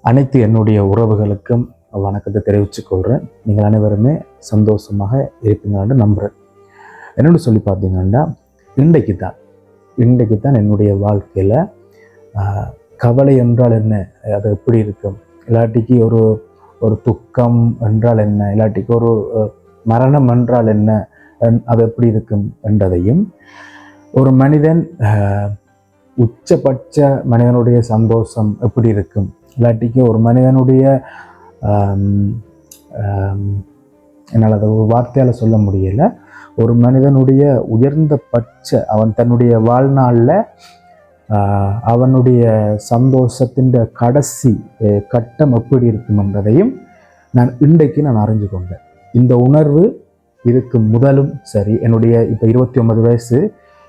அனைத்து என்னுடைய உறவுகளுக்கும் வணக்கத்தை தெரிவித்துக்கொள்கிறேன் நீங்கள் அனைவருமே சந்தோஷமாக இருப்பீங்களான்னு நம்புகிறேன். என்னோட சொல்லி பார்த்தீங்கன்னா இன்றைக்கு தான் இன்றைக்கு தான் என்னுடைய வாழ்க்கையில் கவலை என்றால் என்ன? அது எப்படி இருக்கும்? இல்லாட்டிக்கு ஒரு ஒரு துக்கம் என்றால் என்ன? இல்லாட்டிக்கு ஒரு மரணம் என்றால் என்ன? என்- அது எப்படி இருக்கும் என்றதையும் ஒரு மனிதன் உச்சபட்ச மனிதனுடைய சந்தோஷம் எப்படி இருக்கும்? இல்லாட்டிக்கு ஒரு மனிதனுடைய என்னால் அதை ஒரு வார்த்தையால் சொல்ல முடியலை. ஒரு மனிதனுடைய உயர்ந்த பட்ச அவன் தன்னுடைய வாழ்நாளில் அவனுடைய சந்தோஷத்தின் கடைசி கட்டம் எப்படி இருக்கும் என்பதையும் நான் இன்றைக்கு நான் அறிஞ்சு கொண்டேன். இந்த உணர்வு இதுக்கு முதலும் சரி. என்னுடைய இப்போ இருபத்தி ஒன்பது வயசு.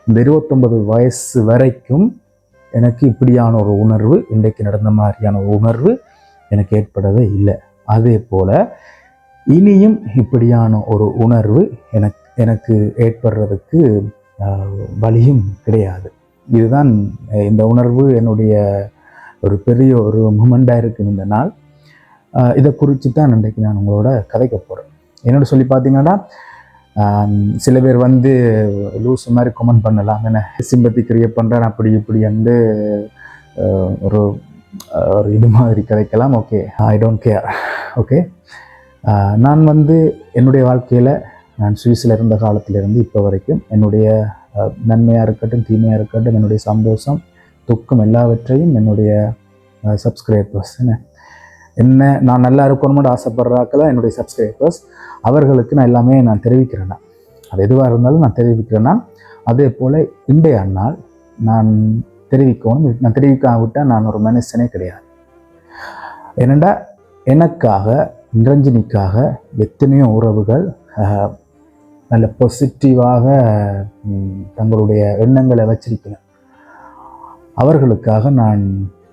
இந்த இருபத்தொன்பது வயசு வரைக்கும் எனக்கு இப்படியான ஒரு உணர்வு இன்றைக்கு நடந்த மாதிரியான ஒரு உணர்வு எனக்கு ஏற்படவே இல்லை. அதே போல் இனியும் இப்படியான ஒரு உணர்வு எனக்கு எனக்கு ஏற்படுறதுக்கு வழியும் கிடையாது. இதுதான் இந்த உணர்வு என்னுடைய ஒரு பெரிய ஒரு மூமெண்ட்டாக இருக்கும் இந்த நாள். இதை குறித்து தான் இன்றைக்கு நான் உங்களோட கதைக்க போகிறேன் என்னோட சொல்லி பார்த்தீங்கன்னா சில பேர் வந்து லூஸ் மாதிரி கமெண்ட் பண்ணலாம். என்ன சிம்பத்தி கிரியேட் பண்ணுறேன் அப்படி இப்படி வந்து ஒரு ஒரு இது மாதிரி கதைக்கலாம் okay I don't care okay நான் வந்து என்னுடைய வாழ்க்கையில் நான் சுவிஸில் இருந்த காலத்திலிருந்து இப்போ வரைக்கும் என்னுடைய நன்மையாக இருக்கட்டும் தீமையாக இருக்கட்டும் என்னுடைய சந்தோஷம் துக்கம் எல்லாவற்றையும் என்னுடைய சப்ஸ்கிரைபர்ஸ் என்ன என்ன நான் நல்லா இருக்கணும்னு ஆசைப்படுறாக்கள் என்னுடைய சப்ஸ்கிரைபர்ஸ் அவர்களுக்கு நான் எல்லாமே நான் தெரிவிக்கிறேன்னா. அது எதுவாக இருந்தாலும் நான் தெரிவிக்கிறேன்னா அதே போல் இன்றைய அண்ணால் நான் தெரிவிக்கணும் நான் தெரிவிக்காவிட்டால் நான் ஒரு மனுஷனே கிடையாது. ஏனெண்டா எனக்காக நிரஞ்சனிக்காக எத்தனையோ உறவுகள் நல்ல பாசிட்டிவாக தங்களுடைய எண்ணங்களை வச்சிருக்கிறேன். அவர்களுக்காக நான்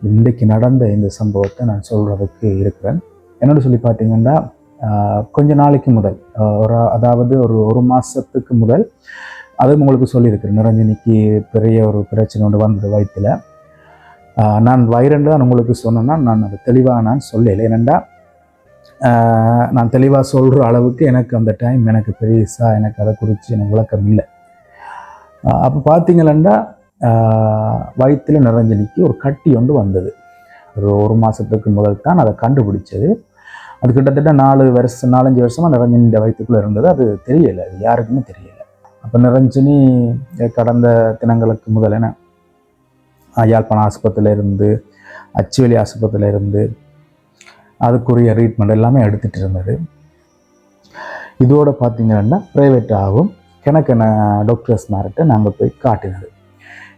இன்றைக்கு நடந்த இந்த சம்பவத்தை நான் சொல்கிறதுக்கு இருக்கிறேன். என்னோட சொல்லி பார்த்தீங்கன்னா கொஞ்ச நாளைக்கு முதல் ஒரு அதாவது ஒரு ஒரு மாதத்துக்கு முதல் அதுவும் உங்களுக்கு சொல்லியிருக்கிறேன். நிரஞ்சனிக்கு பெரிய ஒரு பிரச்சனை ஒன்று வந்தது வயிற்றில் நான் வயிறுண்டு தான் உங்களுக்கு சொன்னேன்னா நான் அதை தெளிவாக நான் சொல்லலை. ஏனெண்டா நான் தெளிவாக சொல்கிற அளவுக்கு எனக்கு அந்த டைம் எனக்கு பெருசாக எனக்கு அதை குறித்து எனக்கு விளக்கம் இல்லை. அப்போ பார்த்தீங்களா வயிற்றில் நிரஞ்சனிக்கு ஒரு கட்டி ஒன்று வந்தது. ஒரு ஒரு மாதத்துக்கு முதல் தான் அதை கண்டுபிடிச்சது. அது கிட்டத்தட்ட நாலு வருஷம் நாலஞ்சு வருஷமாக நிரஞ்சனி இந்த வயிற்றுக்குள்ளே இருந்தது. அது தெரியலை அது யாருக்குமே தெரியலை. அப்போ நிரஞ்சனி கடந்த தினங்களுக்கு முதல் என்ன யாழ்ப்பாணம் ஆஸ்பத்திரியில இருந்து அச்சுவலி ஆஸ்பத்திரியில இருந்து அதுக்குரிய ட்ரீட்மெண்ட் எல்லாமே எடுத்துகிட்டு இருந்தது. இதோடு பார்த்தீங்கன்னா ப்ரைவேட்டாகவும் கிணக்கன டாக்டர்ஸ் மேரிட்ட நாங்கள் போய் காட்டினது.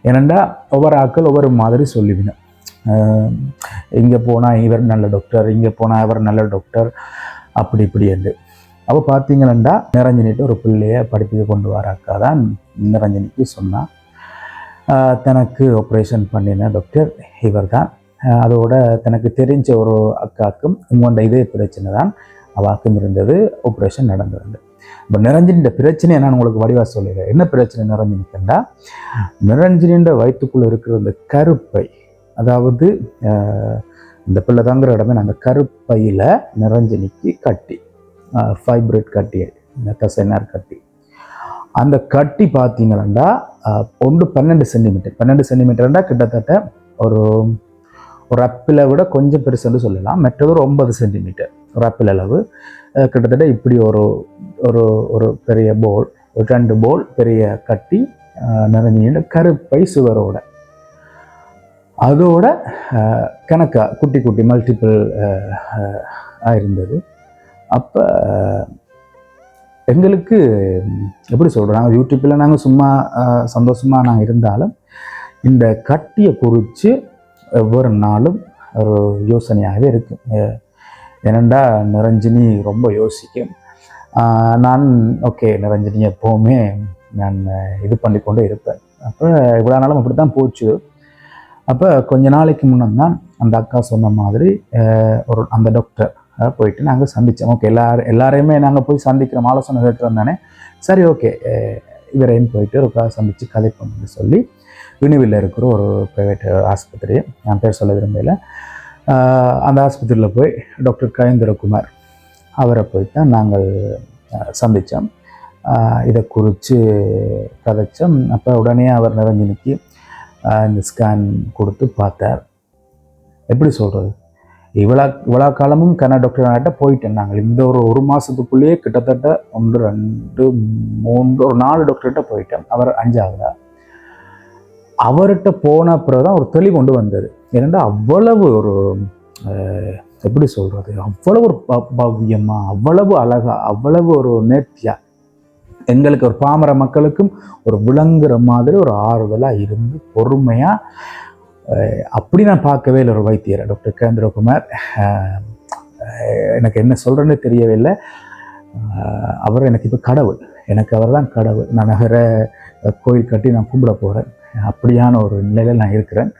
ஏனெண்டா ஒவ்வொரு ஆட்கள் ஒவ்வொரு மாதிரி சொல்லிவினோம் இங்கே போனால் இவர் நல்ல டாக்டர் இங்கே போனால் இவர் நல்ல டாக்டர் அப்படி இப்படி என்று. அப்போ பார்த்தீங்கன்னா நிரஞ்சனிட்டு ஒரு பிள்ளையை படிப்புக்கு கொண்டு வர அக்கா தான் நிரஞ்சனிக்கு சொன்னான் தனக்கு ஆப்ரேஷன் பண்ணின டாக்டர் இவர் தான் அதோட தனக்கு தெரிஞ்ச ஒரு அக்காக்கும் உங்கள்ட இதே பிரச்சனை தான் அவாக்கும் இருந்தது ஆப்ரேஷன் நடந்தது இப்போ நிரஞ்சனின் பிரச்சனை நான் உங்களுக்கு வடிவாக சொல்லிடுறேன். என்ன பிரச்சனை நிரஞ்சனிக்குண்டா நிரஞ்சனின் வயிற்றுக்குள்ளே இருக்கிற இந்த கருப்பை அதாவது இந்த பிள்ளை தங்குற இடமே அந்த கருப்பையில் நிரஞ்சனிக்கு கட்டி ஃபைப்ரேட் கட்டி இந்த தசைனார் கட்டி. அந்த கட்டி பார்த்தீங்கன்னா ஒன்று பன்னெண்டு சென்டிமீட்டர். பன்னெண்டு சென்டிமீட்டர்னா கிட்டத்தட்ட ஒரு ஒரு அப்பில விட கொஞ்சம் பெருசுன்னு சொல்லலாம். மற்றது ஒரு ஒன்பது சென்டிமீட்டர் ஒரு அப்பில் அளவு கிட்டத்தட்ட இப்படி ஒரு ஒரு ஒரு பெரிய போல் ஒரு ரெண்டு போல் பெரிய கட்டி அஹ் கருப்பை சுவரோட. அதோட கணக்காக கணக்கா குட்டி குட்டி மல்டிபிள் இருந்தது அப்போ எங்களுக்கு எப்படி சொல்கிறோம் நாங்கள் யூடியூப்பில் நாங்கள் சும்மா சந்தோஷமாக நாங்கள் இருந்தாலும் இந்த கட்டியை குறித்து ஒவ்வொரு நாளும் ஒரு யோசனையாகவே இருக்கும் அஹ், ஏனெண்டா நிரஞ்சினி ரொம்ப யோசிக்கும். நான் ஓகே நிரஞ்சினி எப்போவுமே நான் இது பண்ணி கொண்டு இருப்பேன். அப்போ இவ்வளோ நாளும் அப்படி தான் போச்சு. அப்போ கொஞ்ச நாளைக்கு முன்னம் தான் அந்த அக்கா சொன்ன மாதிரி ஒரு அந்த டாக்டர் போயிட்டு நாங்கள் சந்தித்தோம் ஓகே எல்லாரும் எல்லாரையுமே நாங்கள் போய் சந்திக்கிறோம் ஆலோசனை கேட்டு வந்தானே சரி ஓகே இவரையும் போயிட்டு ஒரு சந்தித்து கதைப்போம்னு சொல்லி யூனிவில் இருக்கிற ஒரு ப்ரைவேட் ஆஸ்பத்திரி. நான் பேர் சொல்ல விரும்பல. அந்த ஆஸ்பத்திரியில் போய் டாக்டர் கயந்திரகுமார் அவரை போய் தான் நாங்கள் சந்தித்தோம் இதை குறித்து கதைச்சோம் அப்போ உடனே அவர் நிரஞ்சனிக்கு நிற்கி இந்த ஸ்கேன் கொடுத்து பார்த்தார். எப்படி சொல்கிறது இவ்வளோ இவ்வளோ காலமும் டாக்டர் டாக்டர்கிட்ட போயிட்டேன் நாங்கள். இந்த ஒரு ஒரு மாதத்துக்குள்ளேயே கிட்டத்தட்ட ஒன்று ரெண்டு மூன்று ஒரு நாலு டாக்டர்கிட்ட போயிட்டேன். அவர் அஞ்சாவதா? அவர்கிட்ட போன பிறகு தான் ஒரு தெளிவு கொண்டு வந்தது. ஏனென்றா அவ்வளவு ஒரு எப்படி சொல்கிறது அவ்வளவு ஒரு ப அவ்வளவு அழகாக அவ்வளவு ஒரு நேர்த்தியாக எங்களுக்கு ஒரு பாமர மக்களுக்கும் ஒரு விளங்குற மாதிரி ஒரு ஆறுதலாக இருந்து பொறுமையாக அப்படி நான் பார்க்கவே இல்லை ஒரு வைத்தியரை டாக்டர் கேந்திரகுமார். எனக்கு என்ன சொல்கிறேன்னு தெரியவே இல்லை. அவர் எனக்கு இப்போ கடவுள். எனக்கு அவர் தான் கடவுள். நான் நகர கோயில் கட்டி நான் கும்பிட போகிறேன் அப்படியான ஒரு நிலையில் நான் இருக்கிறேன்.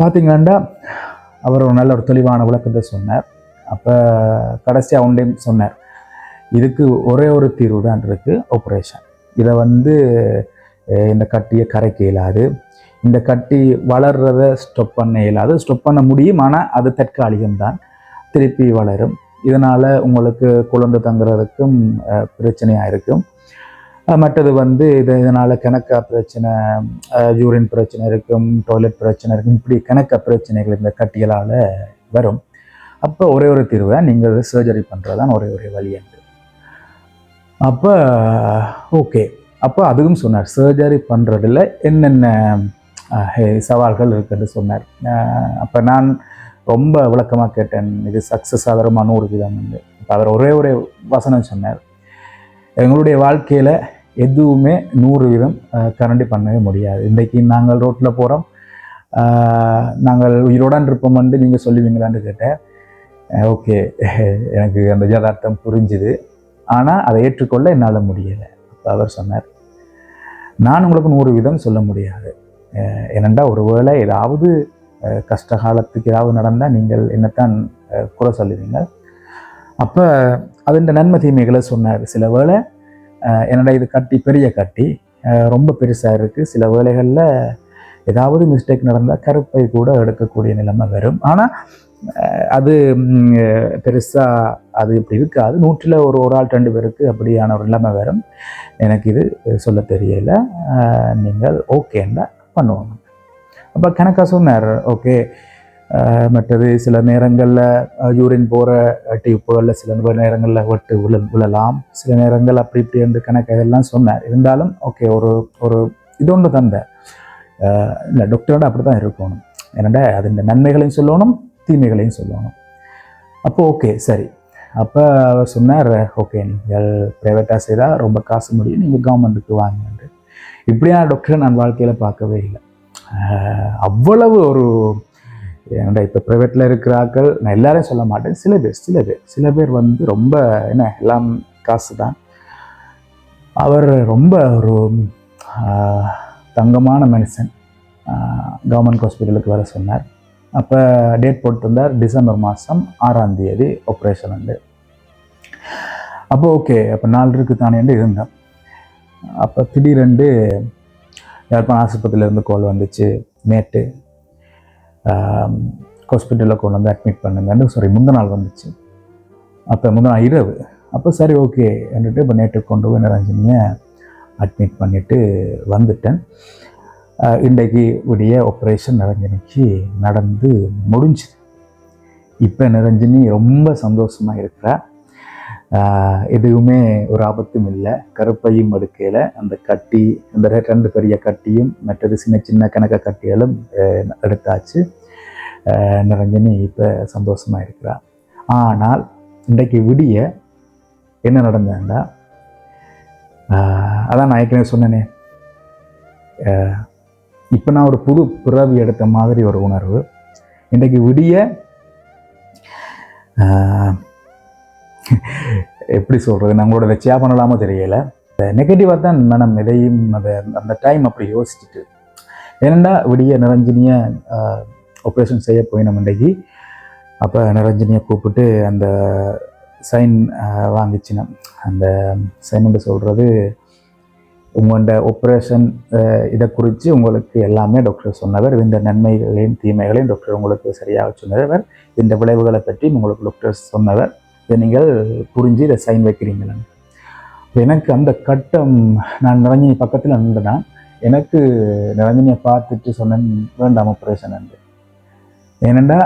பார்த்தீங்கன்னா அவர் ஒரு நல்ல ஒரு தெளிவான விளக்கத்தை சொன்னார். அப்போ கடைசியாக அவன் டைம் சொன்னார் இதுக்கு ஒரே ஒரு தீர்வு தான் இருக்குது ஆப்ரேஷன் இதை வந்து இந்த கட்டியை கரைக்க இயலாது. இந்த கட்டி வளர்கிறத ஸ்டொப் பண்ண இயலாது. ஸ்டொப் பண்ண முடியும் ஆனால் அது தற்காலிகம்தான் திருப்பி வளரும். இதனால் உங்களுக்கு குழந்தை தங்குறதுக்கும் பிரச்சனையாக இருக்கும். மற்றது வந்து இது இதனால் கணக்கா பிரச்சனை யூரின் பிரச்சனை இருக்கும் டாய்லெட் பிரச்சனை இருக்கும் இப்படி கணக்க பிரச்சனைகள் இந்த கட்டியலால் வரும். அப்போ ஒரே ஒரு தீர்வை நீங்கள் சர்ஜரி பண்ணுறது தான் ஒரே ஒரே வழி என்று. அப்போ ஓகே அப்போ அதுவும் சொன்னார் சர்ஜரி பண்ணுறதுல என்னென்ன சவால்கள் இருக்குன்னு சொன்னார். அப்போ நான் ரொம்ப விளக்கமாக கேட்டேன் இது சக்ஸஸ் ஆகிறமா? நூறு விதம் வந்து. அப்போ அவர் ஒரே ஒரே வசனம் சொன்னார் எங்களுடைய வாழ்க்கையில் எதுவுமே நூறு வீதம் கரண்டி பண்ணவே முடியாது. இன்றைக்கி நாங்கள் ரோட்டில் போகிறோம் நாங்கள் உயிரோடான் இருப்போம் வந்து நீங்கள் சொல்லுவீங்களான்னு கேட்டேன். ஓகே. எனக்கு அந்த யதார்த்தம் புரிஞ்சுது. ஆனால் அதை ஏற்றுக்கொள்ள என்னால் முடியலை. அப்போ அவர் சொன்னார் நான் உங்களுக்கு நூறு வீதம் சொல்ல முடியாது. அஹ் ஒரு ஒருவேளை ஏதாவது கஷ்ட காலத்துக்கு ஏதாவது நடந்தால் நீங்கள் என்னத்தான் குறை சொல்லுவீங்க? அப்போ அதுன்ற நன்மை தீமைகளை சொன்னார். சில வேளை என்னடா இது கட்டி பெரிய கட்டி. ரொம்ப பெருசாக இருக்குது சில வேளைகளில் ஏதாவது மிஸ்டேக் நடந்தால் கருப்பை கூட எடுக்கக்கூடிய நிலைமை வரும். ஆனால் அது பெருசாக அது இப்படி இருக்காது. நூற்றில் ஒரு ஒரு ஆள் ரெண்டு பேருக்கு அப்படியான ஒரு நிலைமை வரும். எனக்கு இது சொல்ல தெரியல. நீங்கள் ஓகேன்னா பண்ணுவாங்க. அப்போ கணக்காக சொன்னார். ஓகே மற்றது சில நேரங்களில் யூரின் போகிற டியூப்புகளில் சில நேரங்களில் ஒட்டு விழு விழலாம் சில நேரங்கள் அப்படி இப்படி என்று கணக்கு இதெல்லாம் சொன்னார். இருந்தாலும் ஓகே ஒரு ஒரு இது ஒன்று தந்த. இல்லை டாக்டரோட அப்படி தான் இருக்கணும். என்னடா அதன் நன்மைகளையும் சொல்லணும் தீமைகளையும் சொல்லணும். அப்போது ஓகே சரி. அப்போ அவர் சொன்னார் ஓகே நீங்கள் ப்ரைவேட்டாக செய்தால் ரொம்ப காசு முடியும் நீங்கள் கவர்மெண்ட்டுக்கு வாங்கிட்டு இப்படியான டாக்டரை நான் வாழ்க்கையில் பார்க்கவே இல்லை. அவ்வளவு ஒரு ஏன்டா இப்போ ப்ரைவேட்டில் இருக்கிறார்கள் நான் எல்லாரையும் சொல்ல மாட்டேன். சில பேர் சில பேர். சில பேர் வந்து ரொம்ப என்ன எல்லாம் காசு தான் அவர் ரொம்ப ஒரு தங்கமான மனுஷன். கவர்மெண்ட் ஹாஸ்பிட்டலுக்கு வர சொன்னார். அப்போ டேட் போட்டிருந்தார். டிசம்பர் மாதம் ஆறாம் தேதி ஆப்ரேஷன் உண்டு. அப்போ ஓகே அப்போ நாலு இருக்கு தானேண்டு இருந்தேன் அப்போ திடீரெண்டு யாழ்ப்பாணம் ஆஸ்பத்திரியிலேருந்து கோல் வந்துச்சு. நேற்று. ஹாஸ்பிட்டலில் கொண்டு வந்து அட்மிட் பண்ணுங்கன்னு சாரி முந்தின நாள் வந்துச்சு. அப்போ முந்தின நாள் இரவு. அப்போ சரி ஓகே என்றுட்டு இப்போ நேற்று கொண்டு போய் நிரஞ்சனியை அட்மிட் பண்ணிவிட்டு வந்துட்டேன். இன்றைக்கு உடைய ஆப்ரேஷன் நிரஞ்சனிக்கு நடந்து முடிஞ்சுது. இப்போ நிரஞ்சனி ரொம்ப சந்தோஷமாக இருக்கிறா. எதுவுமே ஒரு ஆபத்தும் இல்லை. கருப்பையும் எடுக்கையில் அந்த கட்டி அந்த ரெண்டு பெரிய கட்டியும் மற்றது சின்ன சின்ன கணக்க கட்டிகளும் எடுத்தாச்சு. நிரஞ்சனி இப்போ சந்தோஷமாக இருக்கிறார் ஆனால் இன்றைக்கு விடிய என்ன நடந்ததுன்னா அதான் நான் ஏற்கனவே சொன்னேனே. இப்போ நான் ஒரு புது பிறவி எடுத்த மாதிரி ஒரு உணர்வு. இன்றைக்கு விடிய எப்படி சொல்கிறது நம்மளோட வெச்சியாக பண்ணலாமோ தெரியலை. நெகட்டிவாக தான் மனம் எதையும் அதை அந்த டைம் அப்படி யோசிச்சுட்டு. ஏன்னா விடிய நிரஞ்சனிய ஆப்ரேஷன் செய்ய போயினோம் இன்றைக்கு. அப்போ நிரஞ்சனியை கூப்பிட்டு அந்த சைன் வாங்கிச்சினேன் அந்த சைன் சொல்கிறது உங்களோட ஆப்ரேஷன் இதை குறித்து உங்களுக்கு எல்லாமே டாக்டர் சொன்னவர் இந்த நன்மைகளையும் தீமைகளையும் டாக்டர் உங்களுக்கு சரியாக சொன்னவர். இந்த விளைவுகளை பற்றி உங்களுக்கு டாக்டர் சொன்னவர். இதை நீங்கள் புரிஞ்சு இதை சைன் வைக்கிறீங்களா எனக்கு அந்த கட்டம் நான் நிரஞ்சனி பக்கத்தில் நின்றுனா எனக்கு நிரஞ்சனியை பார்த்துட்டு சொன்னேன் வேண்டாம் ஆப்ரேஷன் என்று ஏனெண்டா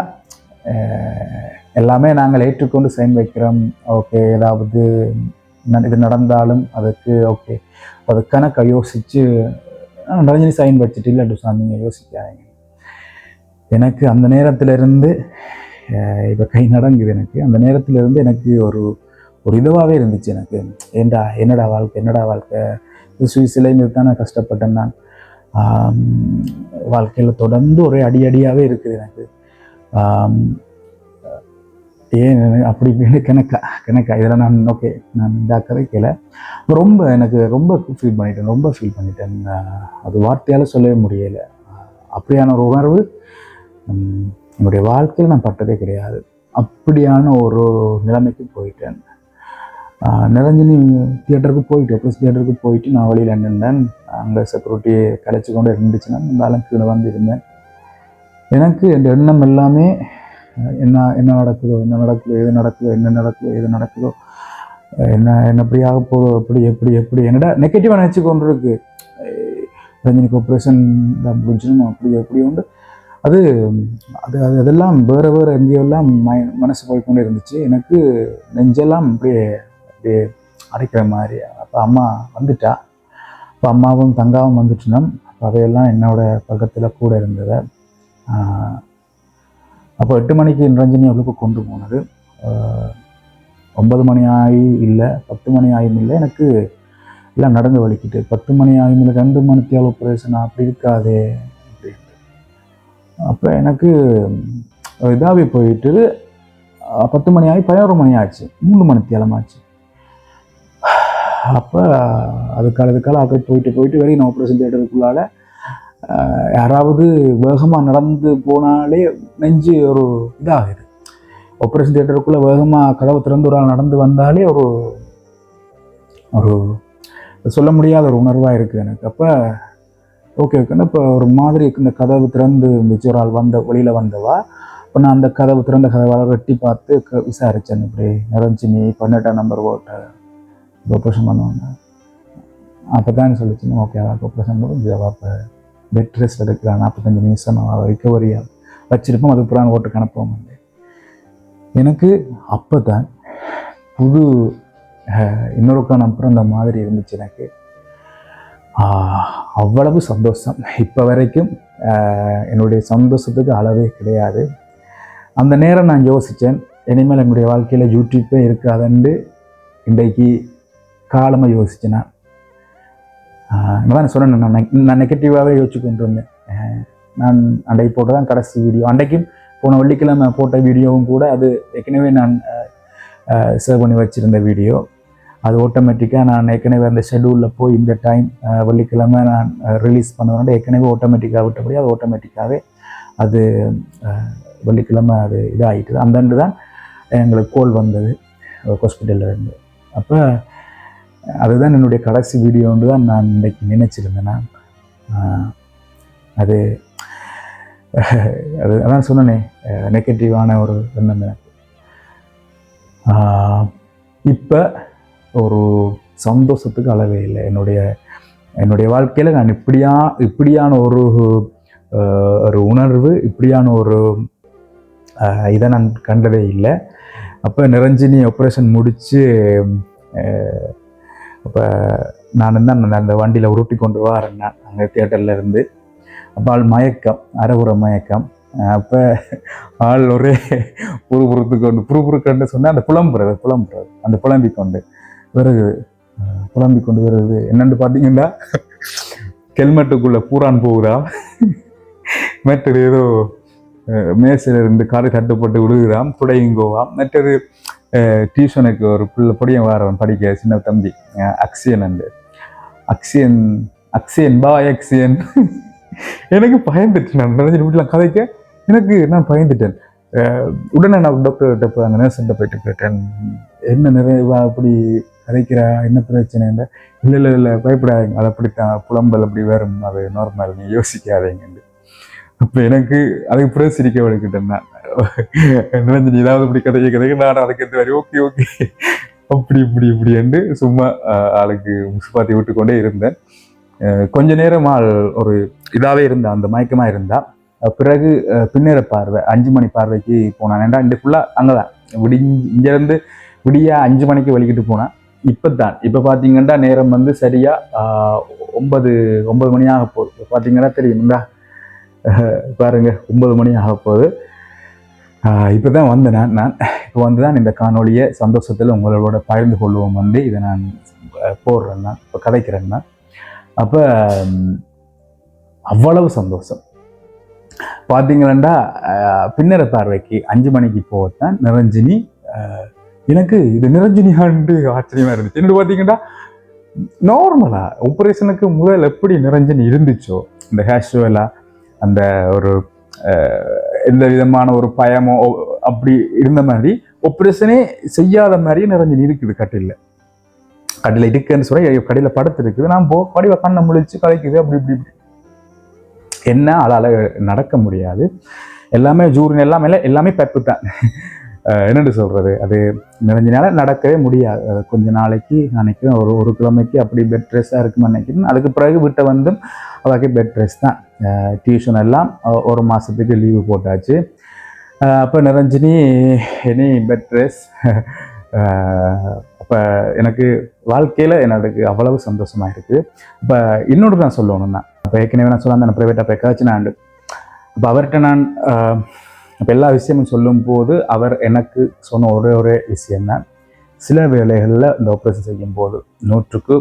எல்லாமே நாங்கள் ஏற்றுக்கொண்டு சைன் வைக்கிறோம். ஓகே ஏதாவது இது நடந்தாலும் அதுக்கு ஓகே. அது கணக்கை யோசித்து நிரஞ்சனி சைன் வச்சுட்டு இல்லை சாமி நீங்கள் யோசிக்காதீங்க. எனக்கு அந்த நேரத்திலிருந்து இப்போ கை நடங்குது எனக்கு. அந்த நேரத்தில் இருந்து எனக்கு ஒரு ஒரு இதுவாகவே இருந்துச்சு எனக்கு. ஏண்டா என்னடா வாழ்க்கை என்னடா வாழ்க்கை? இது சுவிசிலையும் இதுதான் நான். கஷ்டப்பட்டேன் நான் வாழ்க்கையில் தொடர்ந்து ஒரே அடி அடியாகவே இருக்குது எனக்கு. ஏன் அப்படி இப்படின்னு கிணக்கா கிணக்கா? இதில் நான் ஓகே நான் இந்த கதைக்கல ரொம்ப எனக்கு ரொம்ப ஃபீல் பண்ணிட்டேன் ரொம்ப ஃபீல் பண்ணிட்டேன். அது வார்த்தையால் சொல்லவே முடியலை. அப்படியான ஒரு உணர்வு. என்னுடைய வாழ்க்கையில் நான் பட்டதே கிடையாது. அப்படியான ஒரு நிலைமைக்கு போயிட்டேன். நிரஞ்சனி தியேட்டருக்கு போயிட்டு ப்ளஸ் தியேட்டருக்கு போயிட்டு நான் வழியில் நின்றேன். அங்கே செக்யூரிட்டி கலைச்சு கொண்டு இருந்துச்சுன்னா இருந்தாலும் கீழே வந்து இருந்தேன். எனக்கு இந்த எண்ணம் எல்லாமே என்ன என்ன நடக்குதோ என்ன நடக்குதோ எது நடக்குதோ என்ன நடக்குதோ எது நடக்குதோ என்ன என்ன எப்படி ஆக போதோ எப்படி எப்படி எப்படி என்னடா நெகட்டிவாக நினச்சி கொண்டு இருக்கு ரஞ்சினிக்கு ஆப்ரேஷன் முடிஞ்சிடும் அப்படி எப்படி உண்டு அது அது அது அதெல்லாம் வேறு வேறு எங்கேயெல்லாம் மை மனசு போய்கொண்டே இருந்துச்சு. எனக்கு நெஞ்செல்லாம் அப்படியே அப்படியே அடைக்கிற மாதிரி. அப்போ அம்மா வந்துட்டா. அப்போ அம்மாவும் தங்காவும் வந்துட்டுனா அவையெல்லாம் என்னோட பக்கத்தில் கூட இருந்ததை அப்போ எட்டு மணிக்கு ரஞ்சினி அவளுக்கு கொண்டு போனது. ஒன்பது மணி ஆகி இல்லை பத்து மணி ஆகியும் இல்லை. எனக்கு எல்லாம் நடந்து வலிக்கிட்டு பத்து மணி ஆகியும் இல்லை ரெண்டு மணிக்கு ஆப்ரேஷன் அப்படி இருக்காதே. அப்போ எனக்கு இதாகவே போயிட்டு பத்து மணி ஆகி பதினோரு மணி ஆச்சு. மூணு மணி ஆச்சு. அப்போ அதுக்கால அதுக்கால அப்படியே போயிட்டு போயிட்டு வெளியே நான் ஆப்ரேஷன் தேட்டருக்குள்ளால் யாராவது வேகமாக நடந்து போனாலே நெஞ்சு ஒரு இதாகுது. ஆப்ரேஷன் தேட்டருக்குள்ளே வேகமாக கதவு திறந்து ஒரு ஆள் நடந்து வந்தாலே ஒரு ஒரு சொல்ல முடியாத ஒரு உணர்வாக இருக்குது எனக்கு. அப்போ ஓகே ஓகேன்னா இப்போ ஒரு மாதிரி இந்த கதவு திறந்து இருந்துச்சு ஒரு ஆள் வந்த வெளியில் வந்தவா? இப்போ நான் அந்த கதவு திறந்த கதவால் வெட்டி பார்த்து க விசாரித்தேன் இப்படி நிரஞ்சினி பன்னெண்டாம் நம்பர் ஓட்டை ஆப்ரேஷன் பண்ணுவாங்க. அப்போ தான் சொல்லிச்சுன்னு ஓகே அவளுக்கு ஆப்ரேஷன் முடிஞ்சு அவள் பெட் ரெஸ்ட் எடுக்கிறான். நாற்பத்தஞ்சு நிமிஷம் அவள் ரிக்கவரியாக வச்சிருப்போம். அதுக்கப்புறம் ஓட்டுக்கு அனுப்புவோம் எனக்கு அப்போ தான் புது அஹ், இன்னொருக்கான அப்புறம் அந்த மாதிரி இருந்துச்சு எனக்கு. அவ்வளவு சந்தோஷம். இப்போ வரைக்கும் என்னுடைய சந்தோஷத்துக்கு அளவே கிடையாது. அந்த நேரம் நான் யோசித்தேன் இனிமேல் என்னுடைய வாழ்க்கையில் யூடியூப்பே இருக்காதுன்னு இன்றைக்கு காலமாக யோசிச்சேன் நான். நான் தான் சொன்னேன் நான் நெ- நான் நெகட்டிவாகவே யோசிச்சு கொண்டு வந்தேன் நான் அன்றைக்கு போட்டு தான் கடைசி வீடியோ அன்றைக்கும் போன வெள்ளிக்கிழமை போட்ட வீடியோவும் கூட அது ஏற்கனவே நான் சேவ் பண்ணி வச்சுருந்த வீடியோ அது ஆட்டோமேட்டிக்காக நான் ஏற்கனவே அந்த ஷெடியூலில் போய் இந்த டைம் வெள்ளிக்கிழமை நான் ரிலீஸ் பண்ணுவேன் ஏற்கனவே ஆட்டோமேட்டிக்காக விட்டபடி அது ஆட்டோமேட்டிக்காகவே அது வெள்ளிக்கிழமை அது இதாகிட்டுது அந்தண்டு தான் எங்களுக்கு கோல் வந்தது. ஹாஸ்பிட்டலில் இருந்து. அப்போ அதுதான் என்னுடைய கடைசி வீடியோன்னு தான் நான் இன்னைக்கு நினைச்சிருந்தேன்? நான் அது அது அதான் சொன்னனே நெகட்டிவான ஒரு எண்ணம் எனக்கு. இப்போ ஒரு சந்தோஷத்துக்கு அளவே இல்லை. என்னுடைய என்னுடைய வாழ்க்கையில் நான் இப்படியா இப்படியான ஒரு ஒரு உணர்வு இப்படியான ஒரு இதை நான் கண்டதே இல்லை. அப்போ நிரஞ்சினி ஆப்ரேஷன் முடித்து அப்போ நான் தான் அந்த- அந்த வண்டியில் உருட்டி கொண்டு வரேன் நான் அங்கே தியேட்டரில் இருந்து. அப்போ ஆள் மயக்கம் அரைகுற மயக்கம். அப்போ ஆள் ஒரே புறுபுறுத்து கொண்டு புறுபுறுக்கன்னு சொன்னால் அந்த புலம்புறது புலம்புறது. அந்த புலம்பி கொண்டு. வருது புலம்பிக் கொண்டு வருது என்னன்னு பார்த்தீங்கன்னா ஹெல்மெட்டுக்குள்ளே பூரான் போகுதா? மற்றது ஏதோ மேசிலிருந்து மேசையில இருந்து காரை தட்டுப்பட்டு விழுகுதாம் துடையுங்கோவாம் மற்றது டியூஷனுக்கு ஒரு பிள்ளை பொடியன் வாரவன் படிக்க சின்ன தம்பி அக்சியன் அண்டு அக்சியன் அக்சியன் பாய் அக்சியன் எனக்கு பயந்துட்டு நான். நிறைய வீட்டில் கதைக்க எனக்கு நான் பயந்துட்டேன். உடனே நான் டாக்டர்கிட்ட போய் அங்கே நர்ஸ்கிட்ட போயிட்டு கேட்டேன் என்ன நிறைய அப்படி கதைக்கிற என்ன பிரச்சனை இல்லை. இல்லை இல்லை பயப்படாதீங்க. அது அப்படித்தான். புலம்பல் அப்படி வரும். அது நார்மல் நீ யோசிக்காதீங்க அப்போ எனக்கு அதுக்கு பிறகு சிரிக்க வலிக்கிட்டேன் நான். ஏதாவது இப்படி கதையை கதைக்கு நான் அதுக்கு எந்த வரை ஓகே ஓகே அப்படி இப்படி இப்படி என்று சும்மா ஆளுக்கு முசுப்பாத்தி விட்டு கொண்டே இருந்தேன் கொஞ்ச நேரம் ஆள் ஒரு இதாகவே இருந்தா அந்த மயக்கமாக இருந்தா பிறகு பின்னேற பார்வை அஞ்சு மணி பார்வைக்கு போனான். ஏன்டா இந்த ஃபுல்லாக அங்கதான். விடி இங்கேருந்து விடிய அஞ்சு மணிக்கு வலிக்கிட்டு போனேன். இப்போ தான் இப்போ பார்த்தீங்கன்னா நேரம் வந்து சரியாக ஒன்பது ஒன்பது மணி ஆக போகுது. பார்த்தீங்கன்னா தெரியுங்களா அஹ், பாருங்க ஒன்பது மணி ஆக போகுது. இப்போ தான் வந்தேன் நான் நான். இப்போ வந்து தான் இந்த காணொளியை சந்தோஷத்தில் உங்களோட பகிர்ந்து கொள்வோம் வந்து. இதை நான் போடுறேன் நான் இப்போ கதைக்கிறேன் நான். அப்போ அவ்வளவு சந்தோஷம். பார்த்தீங்களா பின்னர பார்வைக்கு அஞ்சு மணிக்கு போகத்தான் நிரஞ்சினி எனக்கு இது நிரஞ்சனியாண்டு ஆச்சரியமா இருந்துச்சு. என்னோட பார்த்தீங்கன்னா நார்மலா ஆப்ரேஷனுக்கு முதல் எப்படி நிரஞ்சன் இருந்துச்சோ இந்த ஹேஷ்வலா அந்த ஒரு எந்த விதமான ஒரு பயமோ அப்படி இருந்த மாதிரி ஆப்ரேஷனே செய்யாத மாதிரியே நிரஞ்சன் இருக்குது கட்டில கடையில் இருக்குன்னு சொல்லி கடையில் படுத்து இருக்குது நான் போ படிவ கண்ணை முழிச்சு கலைக்குது அப்படி இப்படி இப்படி. என்ன அதால நடக்க முடியாது. எல்லாமே ஜூர்னு எல்லாமே எல்லாமே பெப்பு தான். என்னென்று சொல்கிறது அது அது நேரம் நடக்கவே முடியாது. அது கொஞ்ச நாளைக்கு நினைக்கிறேன். ஒரு ஒரு கிழமைக்கு அப்படி பெட் ரெஸ்ட்டாக இருக்குன்னு நினைக்கிறேன். அதுக்கு பிறகு வீட்டை வந்தும் அவளுக்கு பெட் ரெஸ்ட் தான். டியூஷன் எல்லாம் ஒரு மாதத்துக்கு லீவு போட்டாச்சு. அப்போ நிரஞ்சினி எனி பெட் ரெஸ்ட் அப்போ எனக்கு வாழ்க்கையில் எனக்கு அவ்வளவு சந்தோஷமாக இருக்குது இப்போ இன்னொன்று நான் சொல்லணும்னா இப்போ ஏற்கனவே நான் சொன்ன நான் ப்ரைவேட்டாக போய் நான் இப்போ அவர்கிட்ட நான் அப்போ எல்லா விஷயமும் சொல்லும்போது அவர் எனக்கு சொன்ன ஒரே ஒரே விஷயம்தான் சில வேளைகளில் இந்த ஆப்ரேஷன் செய்யும்போது நூற்றுக்கு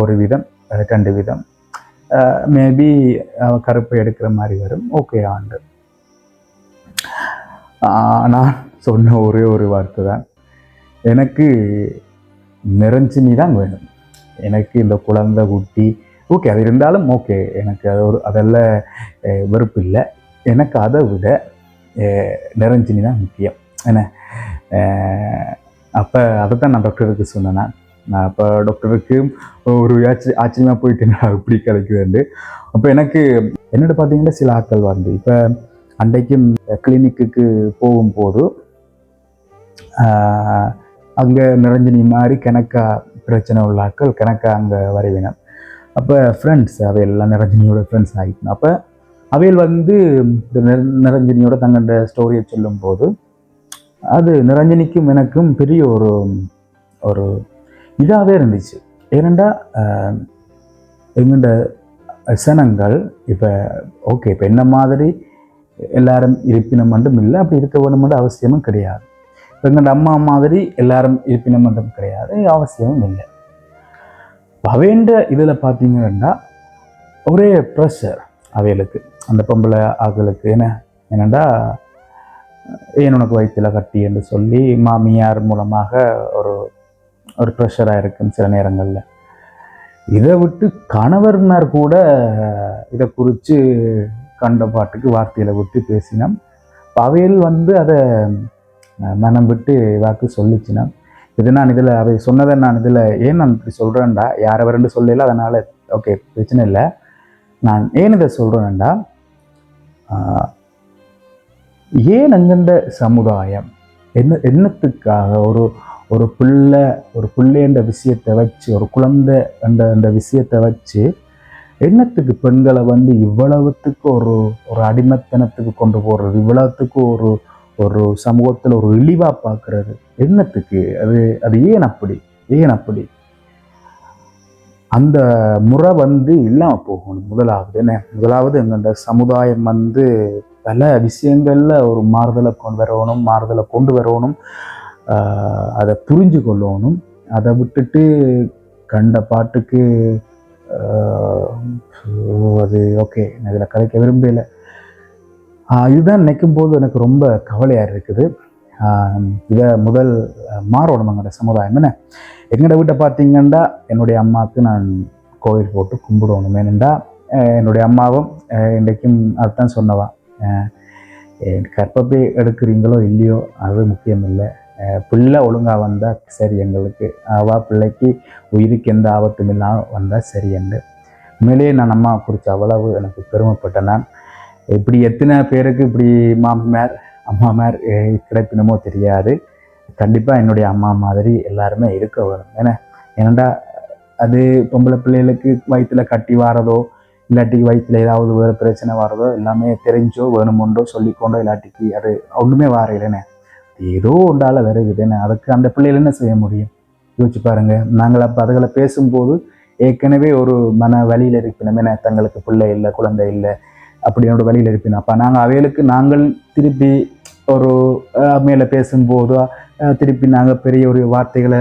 ஒரு விதம் ரெண்டு விதம் மேபி கருப்பை எடுக்கிற மாதிரி வரும். ஓகே ஆண்டு. நான் சொன்ன ஒரே ஒரு வார்த்தை தான். எனக்கு நிறைஞ்சினி தான் வேணும். எனக்கு இந்த குழந்தை குட்டி ஓகே அது இருந்தாலும் ஓகே எனக்கு அது ஒரு அதெல்லாம் வெறுப்பு இல்லை. எனக்கு அதை விட நிறைஞ்சினி தான் முக்கியம். என்ன? அப்போ அதை தான் நான் டாக்டருக்கு சொன்னேன் நான். இப்போ அப்போ டாக்டருக்கு ஒரு ஆச்சரிய ஆச்சரியமாக போயிட்டு நான் இப்படி கிடைக்குதுண்டு அப்போ எனக்கு என்னோட பார்த்தீங்கன்னா சில ஆட்கள் வந்து இப்போ அன்றைக்கும் கிளினிக்குக்கு போகும்போது அங்கே நிறைஞ்சினி மாதிரி கணக்கா பிரச்சனை உள்ள ஆட்கள் கணக்கா அங்கே வரைவினம் அப்போ ஃப்ரெண்ட்ஸ் அவையெல்லாம் நிறைஞ்சினியோட ஃப்ரெண்ட்ஸ் ஆகிட்டோம். அப்போ அவையில் வந்து இந்த நிரஞ்சனியோட தங்களோட ஸ்டோரியை சொல்லும்போது அது நிரஞ்சனிக்கும் எனக்கும் பெரிய ஒரு ஒரு இதாகவே இருந்துச்சு. ஏனெண்டா எங்கள்ட சனங்கள் இப்போ ஓகே இப்போ என்ன மாதிரி எல்லாரும் இருப்பினம் மட்டும் இல்லை அப்படி இருக்க வேணுமென்ற அவசியமும் கிடையாது. இப்போ எங்கள்ட அம்மா மாதிரி எல்லாரும் இருப்பினம் மட்டும் கிடையாது அவசியமும் இல்லை. அவைன்ற இதில் பார்த்தீங்கன்னா ஒரே ப்ரெஷர் அவைகளுக்கு அந்த பொம்பளை ஆக்களுக்கு என்ன என்னடா ஏன் உனக்கு வயிற்றில் கட்டி என்று சொல்லி மாமியார் மூலமாக ஒரு ஒரு ப்ரெஷராக இருக்கும் சில நேரங்களில். இதை விட்டு கணவர்னார் கூட இதை குறித்து கண்ட பாட்டுக்கு வார்த்தையில விட்டு பேசினோம். அவையில் வந்து அதை மனம் விட்டு வாக்கு சொல்லிச்சுனா இது நான் இதில் அவை சொன்னதை நான் இதில் ஏன் நான் இப்படி சொல்கிறேன்டா யாரை வரண்டு சொல்லல அதனால் ஓகே பிரச்சனை இல்லை. நான் ஏன் இதை சொல்கிறேன்னா ஏன் அங்கண்ட சமுதாயம் என்ன என்னத்துக்காக ஒரு ஒரு பிள்ளை ஒரு பிள்ளைன்ற விஷயத்தை வச்சு ஒரு குழந்தை அந்த அந்த விஷயத்தை வச்சு என்னத்துக்கு பெண்களை வந்து இவ்வளவுத்துக்கு ஒரு ஒரு அடிமைத்தனத்துக்கு கொண்டு போகிறது இவ்வளவுத்துக்கு ஒரு ஒரு சமூகத்தில் ஒரு இழிவாக பார்க்கறது? என்னத்துக்கு? அது அது ஏன் அப்படி? ஏன் அப்படி? அந்த முறை வந்து இல்லாமல் போகணும். முதலாவது என்ன? முதலாவது எங்கள்ட சமுதாயம் வந்து பல விஷயங்களில் ஒரு மாறுதலை கொண்டு வரணும் மாறுதலை கொண்டு வரணும். அதை புரிஞ்சு கொள்ளணும். அதை விட்டுட்டு கண்ட பாட்டுக்கு அது ஓகே. நான் இதில் கதைக்க விரும்பலை. இதுதான் நினைக்கும் போது எனக்கு ரொம்ப கவலையாக இருக்குது. இதை முதல் மாறணும் எங்களோட சமுதாயம் என்ன? எங்களோட வீட்டை பார்த்தீங்கன்னா என்னுடைய அம்மாவுக்கு நான் கோயில் போட்டு கும்பிடணும். ஏனெண்டா என்னுடைய அம்மாவும் இன்றைக்கும் அதுதான் சொன்னவா என் கற்பப்பை எடுக்கிறீங்களோ இல்லையோ அது முக்கியம் இல்லை பிள்ளை ஒழுங்காக வந்தால் சரி எங்களுக்கு. அவா பிள்ளைக்கு உயிருக்கு எந்த ஆபத்தும் இல்லாமல் வந்தால் சரி என்று. உண்மையிலேயே நான் அம்மா குறித்து அவ்வளவு எனக்கு பெருமைப்பட்டேன். நான் இப்படி எத்தனை பேருக்கு இப்படி மாமியார் அம்மாமார் மாதிரி கிடைப்பினமோ தெரியாது. கண்டிப்பாக என்னுடைய அம்மா மாதிரி எல்லாருமே இருக்க வரும் ஏன்னா ஏன்னாண்டா அது பொம்பளை பிள்ளைகளுக்கு வயிற்றில் கட்டி வாரதோ இல்லாட்டிக்கு வயிற்றுல ஏதாவது வேறு பிரச்சனை வரதோ எல்லாமே தெரிஞ்சோ வேணுமுண்டோ சொல்லிக்கொண்டோ இல்லாட்டிக்கு அது ஒன்றுமே வார இல்லைண்ணே ஏதோ ஒன்றால் வருகுதுன்னு அதுக்கு அந்த பிள்ளைகள் என்ன செய்ய முடியும்? யோசிச்சு பாருங்கள் நாங்கள் அப்போ அதுகளை பேசும்போது ஏற்கனவே ஒரு மன வழியில் இருப்பினோம் என்ன தங்களுக்கு பிள்ளை இல்லை குழந்தை இல்லை அப்படியோட வழியில் இருப்பினோம் அப்போ நாங்கள் அவைகளுக்கு நாங்கள் திருப்பி ஒரு மேலே பேசும்போதோ திருப்பி நாங்கள் பெரிய ஒரு வார்த்தைகளை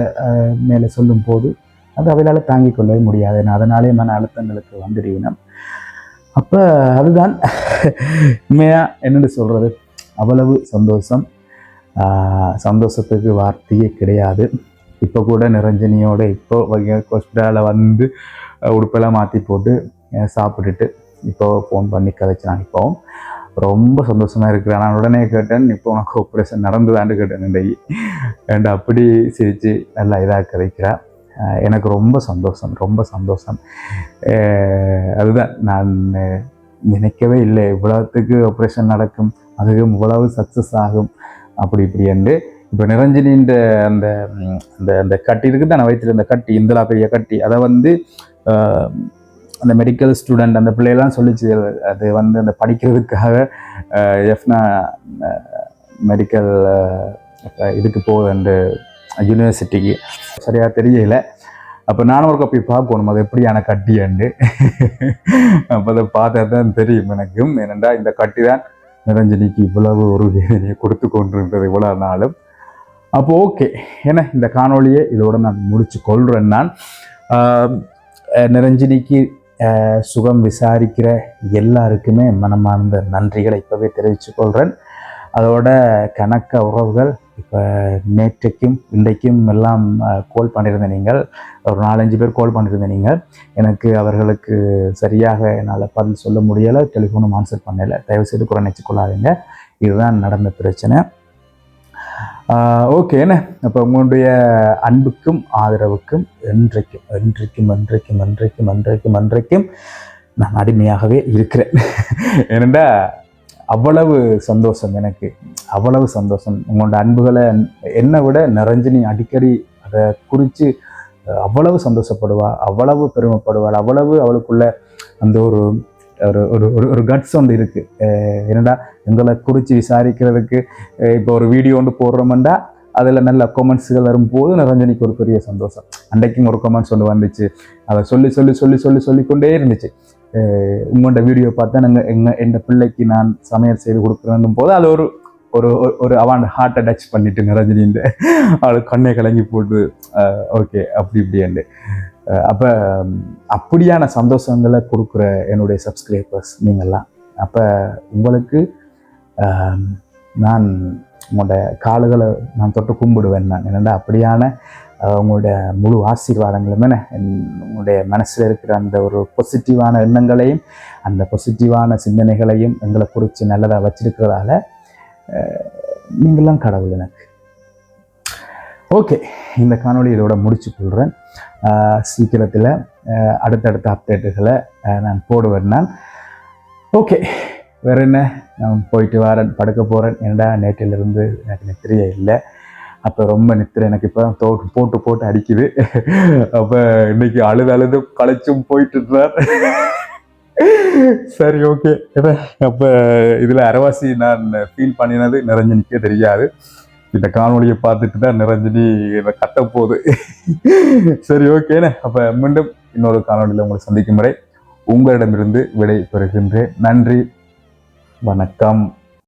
மேலே சொல்லும்போது அது அவளால் தாங்கிக் கொள்ளவே முடியாது. அதனாலே மன அழுத்தங்களுக்கு வந்துடுவினம் அப்போ அதுதான் உண்மையாக என்னென்னு சொல்கிறது அவ்வளவு சந்தோஷம். சந்தோஷத்துக்கு வார்த்தையே கிடையாது. இப்போ கூட நிரஞ்சனியோட இப்போ ஹாஸ்பிட்டலில் வந்து உடுப்பெல்லாம் மாற்றி போட்டு சாப்பிட்டுட்டு இப்போ ஃபோன் பண்ணி கதைச்சு நான் இப்போ ரொம்ப சந்தோஷமாக இருக்கிறேன் நான் உடனே கேட்டேன் இப்போ உனக்கு ஆப்ரேஷன் நடந்துதான்னு கேட்டேன் இன்றைக்கு அண்ட் அப்படி சிரித்து நல்லா இதாக வைக்கிறா எனக்கு ரொம்ப சந்தோஷம் ரொம்ப சந்தோஷம். அதுதான் நான் நினைக்கவே இல்லை இவ்வளவுத்துக்கு ஆப்ரேஷன் நடக்கும் அதுவும் இவ்வளவு சக்ஸஸ் ஆகும் அப்படி இப்படி என்று. இப்போ நிரஞ்சனின்ற அந்த அந்த அந்த கட்டி இருக்குது? தானே வயிற்றில் இந்த கட்டி இந்தலா பெரிய கட்டி அதை வந்து அந்த மெடிக்கல் ஸ்டூடெண்ட் அந்த பிள்ளையெல்லாம் சொல்லிச்சு அது வந்து அந்த படிக்கிறதுக்காக எஃப்னா மெடிக்கல் இதுக்கு போகுது அந்த யூனிவர்சிட்டிக்கு சரியாக தெரியல. அப்போ நானும் ஒரு போய் பார்க்கணும் அது எப்படியான கட்டியாண்டு. அப்போ அதை பார்த்தா தான் தெரியும் எனக்கும். ஏனென்றா இந்த கட்டி தான் நிரஞ்சனிக்கு இவ்வளவு ஒரு வேதனையை கொடுத்து கொண்டிருந்தது இவ்வளோ நாளும். அப்போ ஓகே. ஏன்னா இந்த காணொலியை இதோட நான் முடிச்சு கொள்கிறேன் நான். நிரஞ்சினிக்கு சுகம் விசாரிக்கிற எல்லாருக்குமே மனமார்ந்த நன்றிகளை இப்போவே தெரிவித்து கொள்கிறேன் அதோட கணக்க உறவுகள் இப்போ நேற்றைக்கும் இன்றைக்கும் எல்லாம் கோல் பண்ணியிருந்த நீங்கள் ஒரு நாலஞ்சு பேர் கோல் பண்ணியிருந்த நீங்கள் எனக்கு அவர்களுக்கு சரியாக என்னால் பதில் சொல்ல முடியலை டெலிஃபோனும் ஆன்சர் பண்ணலை. தயவுசெய்து குறை கொள்ளாதீங்க. இதுதான் நடந்த பிரச்சனை. ஓகே என்ன? அப்போ உங்களுடைய அன்புக்கும் ஆதரவுக்கும் என்றைக்கும் என்றைக்கும் என்றைக்கும் என்றைக்கும் என்றைக்கும் என்றைக்கும் நான் அடிமையாகவே இருக்கிறேன். ஏனெண்டா அவ்வளவு சந்தோஷம் எனக்கு. அவ்வளவு சந்தோஷம். உங்களோட அன்புகளை என்னை விட நிறைஞ்சு அடிக்கடி அதை குறித்து அவ்வளவு சந்தோஷப்படுவாள் அவ்வளவு பெருமைப்படுவாள் அவ்வளவு அவளுக்குள்ள அந்த ஒரு ஒரு ஒரு ஒரு ஒரு கட்ஸ் ஒன்று இருக்குது என்னடா எங்களை குறித்து விசாரிக்கிறதுக்கு இப்போ ஒரு வீடியோ ஒன்று போடுறோம்டா அதில் நல்ல கொமெண்ட்ஸுகள் வரும்போது நிரஞ்சனிக்கு ஒரு பெரிய சந்தோஷம். அன்றைக்கும் ஒரு கொமெண்ட்ஸ் ஒன்று வந்துச்சு. அதை சொல்லி சொல்லி சொல்லி சொல்லி சொல்லிக்கொண்டே இருந்துச்சு. அஹ் உங்களோட வீடியோ பார்த்தா நாங்கள் எங்கள் என் பிள்ளைக்கு நான் சமையல் செய்து கொடுக்குறேன்னும் போது அது ஒரு ஒரு ஒரு- அவன் ஹார்ட்டை டச் பண்ணிட்டு நிரஞ்சனின்ற அவள் கண்ணை கலங்கி போட்டு ஓகே அப்படி இப்படியாண்டு அப்போ அப்படியான சந்தோஷங்களை கொடுக்குற என்னுடைய சப்ஸ்கிரைபர்ஸ் நீங்கள்லாம். அப்போ உங்களுக்கு நான் உங்களோட காலுகளை நான் தொட்டு கும்பிடுவேன் நான். என்னென்னா அப்படியான உங்களோட உங்களுடைய முழு ஆசீர்வாதங்களுமே என்- உங்களுடைய மனசில் இருக்கிற அந்த ஒரு பாசிட்டிவான எண்ணங்களையும் அந்த பாசிட்டிவான சிந்தனைகளையும் எங்களை குறித்து நல்லதாக வச்சிருக்கிறதால நீங்களாம் கடவுள் எனக்கு. ஓகே இந்த காணொளி இதோட முடிச்சு கொள்கிறேன் சீக்கிரத்தில் அடுத்தடுத்த அப்டேட்டுகளை நான் போடுவேன் நான். ஓகே வேற என்ன? நான் போயிட்டு வரேன் படுக்க போகிறேன் என்னடா நேற்றிலிருந்து எனக்கு நித்திரையே இல்லை. அப்போ ரொம்ப நித்திரை எனக்கு இப்போ தோ போட்டு போட்டு அடிக்குது. அப்போ இன்னைக்கு அழுது அழுது களைச்சும் போயிட்டு இருந்தார். சரி ஓகே. அப்போ இதில் அரவாசி நான் ஃபீல் பண்ணினது நிறைஞ்சு நிற்க தெரியாது. இந்த காணொலியை பார்த்துட்டு தான் நிரஞ்சனி இதை கட்ட போகுது. சரி ஓகேண்ணே அப்போ மீண்டும் இன்னொரு காணொலியில் உங்களை சந்திக்கும் வரை உங்களிடமிருந்து விடை பெறுகின்றேன். நன்றி. வணக்கம்.